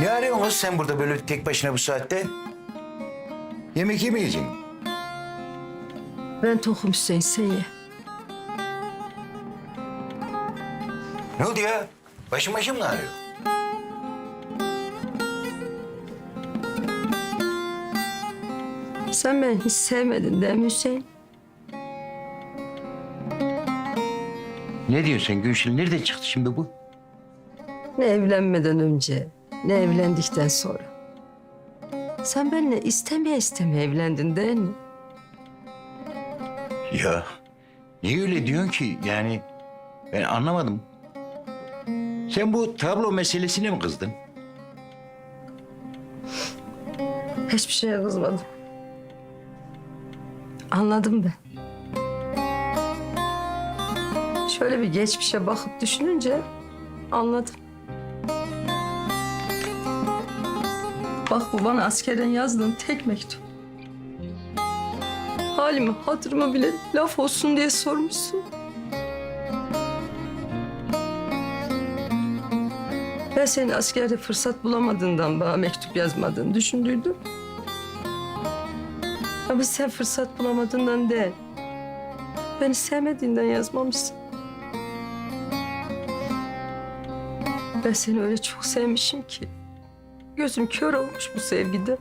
Ne arıyorsun kız sen burada böyle tek başına bu saatte? Yemek yemeyeceksin. Ben tokum Hüseyin sen ye. Ne oldu ya? Başım başım mı ağrıyor? Sen beni hiç sevmedin değil mi Hüseyin? Ne diyorsun Gülşil? Nereden çıktı şimdi bu? Ne evlenmeden önce, ne evlendikten sonra. Sen benimle istemeye istemeye evlendin değil mi? Ya niye öyle diyorsun ki? Yani ben anlamadım. Sen bu tablo meselesine mi kızdın? Hiçbir şeye kızmadım. Anladım ben. Şöyle bir geçmişe bakıp düşününce anladım. Bak bu bana askerden yazdığın tek mektup. Halimi, hatırımı bile laf olsun diye sormuşsun. Ben senin askerde fırsat bulamadığından bana mektup yazmadığını düşündüydüm. Ama sen fırsat bulamadığından değil. Beni sevmediğinden yazmamışsın. Ben seni öyle çok sevmişim ki. Gözüm kör olmuş bu sevgide.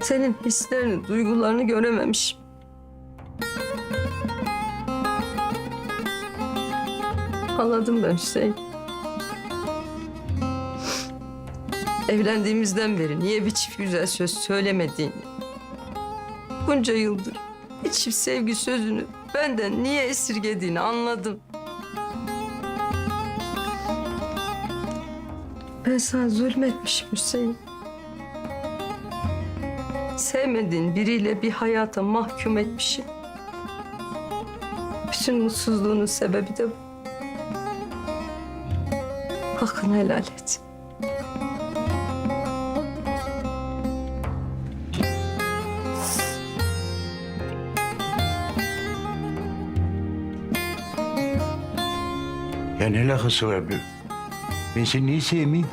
Senin hislerini, duygularını görememişim. Anladım ben Hüseyin. Evlendiğimizden beri niye bir çift güzel söz söylemediğini, bunca yıldır bir çift sevgi sözünü benden niye esirgediğini anladım. Ben sana zulmetmişim Hüseyin. Sevmediğin biriyle bir hayata mahkum etmişim. Bütün mutsuzluğunun sebebi de bu. Hakkını helal et. Ya ne alakası var? Bu? Ben seni niye sevmeyeyim?